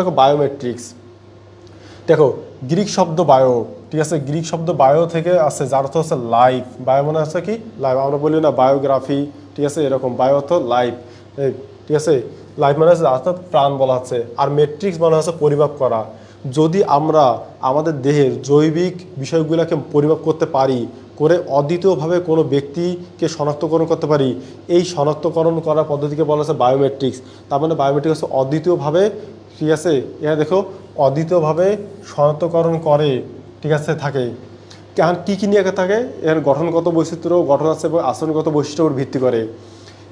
দেখো বায়োমেট্রিক্স দেখো গ্রিক শব্দ বায়ো ঠিক আছে? গ্রিক শব্দ বায়ো থেকে আসছে যার অর্থ হচ্ছে লাইফ বায়ো মানে হচ্ছে কি? লাইফ আমরা বলি না বায়োগ্রাফি ঠিক আছে? এরকম। বায়ো অর্থ লাইফ ঠিক আছে? লাইফ মানে হচ্ছে, অর্থাৎ প্রাণ বলা হচ্ছে। আর মেট্রিক্স মানে হচ্ছে পরিমাপ করা। যদি আমরা আমাদের দেহের জৈবিক বিষয়গুলোকে পরিমাপ করতে পারি, করে অদ্বিতীয়ভাবে কোনো ব্যক্তিকে শনাক্তকরণ করতে পারি, এই শনাক্তকরণ করার পদ্ধতিকে বলা হচ্ছে বায়োমেট্রিক্স তার মানে বায়োমেট্রিক্স হচ্ছে অদ্বিতীয়ভাবে ঠিক আছে? এরা দেখো অদ্বিতীয়ভাবে শনাক্তকরণ করে, ঠিক আছে, থাকে। কারণ কী কী নিয়ে থাকে? এর গঠনগত বৈচিত্র্য, গঠন আছে এবং আচরণগত বৈশিষ্ট্যের উপর ভিত্তি করে।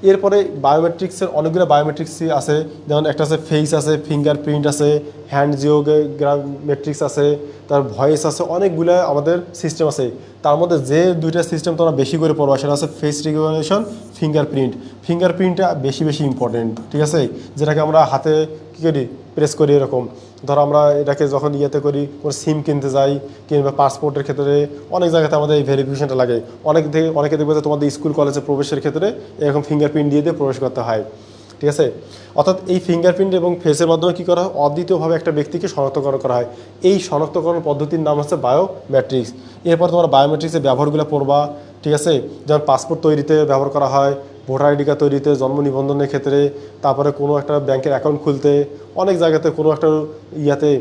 এরপরে বায়োমেট্রিক্সের অনেকগুলো বায়োমেট্রিক্স আছে। যেমন একটা আছে ফেস আছে ফিঙ্গারপ্রিন্ট আছে হ্যান্ড জিওগ্রাম মেট্রিক্স আছে, তার ভয়েস আছে, অনেকগুলো আমাদের সিস্টেম আছে। তার মধ্যে যে দুইটা সিস্টেম তোমরা বেশি করে পড়বা, সেটা আছে ফেস রিকগনিশন ফিঙ্গারপ্রিন্ট ফিঙ্গারপ্রিন্টটা বেশি বেশি ইম্পর্টেন্ট ঠিক আছে? যেটাকে আমরা হাতে কী করি প্রেস করি এরকম। ধরো আমরা এটাকে যখন ইয়েতে করি, কোনো সিম কিনতে যাই, কিংবা পাসপোর্টের ক্ষেত্রে অনেক জায়গাতে আমাদের এই ভেরিফিকেশনটা লাগে। অনেক থেকে অনেকে দেখবে যে তোমাদের স্কুল কলেজে প্রবেশের ক্ষেত্রে এরকম ফিঙ্গারপ্রিন্ট দিয়ে দিয়ে প্রবেশ করতে হয়। ঠিক আছে? অর্থাৎ এই ফিঙ্গারপ্রিন্ট এবং ফেসের মাধ্যমে কী করা হয়? অদ্বিতীয়ভাবে একটা ব্যক্তিকে শনাক্তকরণ করা হয়। এই শনাক্তকরণ পদ্ধতির নাম হচ্ছে বায়োমেট্রিক্স এরপর তোমরা বায়োমেট্রিক্সের ব্যবহারগুলো পড়বা, ঠিক আছে? যেমন পাসপোর্ট তৈরিতে ব্যবহার করা হয় ভোটার আইডি কার্ড তৈরিতে, জন্ম নিবন্ধনের ক্ষেত্রে, তারপরে কোনো একটা ব্যাংকের অ্যাকাউন্ট খুলতে, অনেক জায়গাতে কোনো একটা ইয়াতে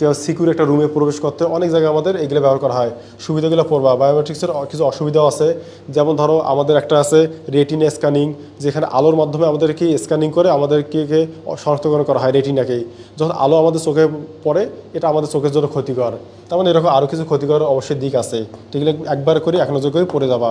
কেউ সিকিউর একটা রুমে প্রবেশ করতে, অনেক জায়গায় আমাদের এগুলো ব্যবহার করা হয়। সুবিধাগুলো পড়বা। বায়োমেট্রিক্সের কিছু অসুবিধাও আছে। যেমন ধরো, আমাদের একটা আছে রেটিনা স্ক্যানিং যেখানে আলোর মাধ্যমে আমাদেরকে স্ক্যানিং করে আমাদেরকে শনাক্তকরণ করা হয় রেটিনাকে যখন আলো আমাদের চোখে পড়ে, এটা আমাদের চোখের জন্য ক্ষতিকর। তেমন এরকম আরও কিছু ক্ষতিকর অবশ্যই দিক আছে। এগুলো একবার করে এক নজর করে পড়ে যাবা।